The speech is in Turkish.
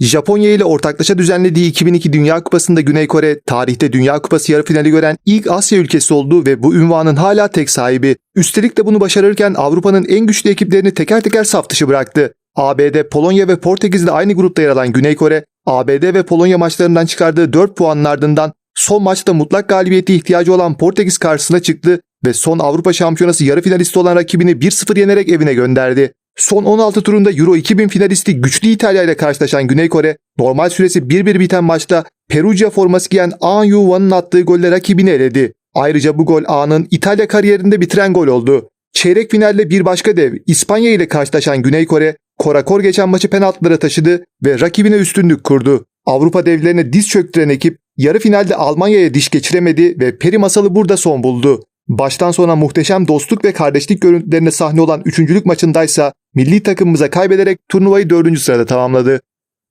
Japonya ile ortaklaşa düzenlediği 2002 Dünya Kupası'nda Güney Kore, tarihte Dünya Kupası yarı finali gören ilk Asya ülkesi oldu ve bu ünvanın hala tek sahibi. Üstelik de bunu başarırken Avrupa'nın en güçlü ekiplerini teker teker saf dışı bıraktı. ABD, Polonya ve Portekiz'le aynı grupta yer alan Güney Kore, ABD ve Polonya maçlarından çıkardığı 4 puanın ardından son maçta mutlak galibiyete ihtiyacı olan Portekiz karşısına çıktı ve son Avrupa Şampiyonası yarı finalisti olan rakibini 1-0 yenerek evine gönderdi. Son 16 turunda Euro 2000 finalisti güçlü İtalya ile karşılaşan Güney Kore, normal süresi 1-1 biten maçta Perugia forması giyen An Yu-Wan'ın attığı golle rakibini eledi. Ayrıca bu gol An'ın İtalya kariyerinde bitiren gol oldu. Çeyrek finalde bir başka dev İspanya ile karşılaşan Güney Kore, korakor geçen maçı penaltılara taşıdı ve rakibine üstünlük kurdu. Avrupa devlerine diz çöktüren ekip yarı finalde Almanya'ya diş geçiremedi ve peri masalı burada son buldu. Baştan sona muhteşem dostluk ve kardeşlik görüntülerine sahne olan üçüncülük maçındaysa milli takımımıza kaybederek turnuvayı dördüncü sırada tamamladı.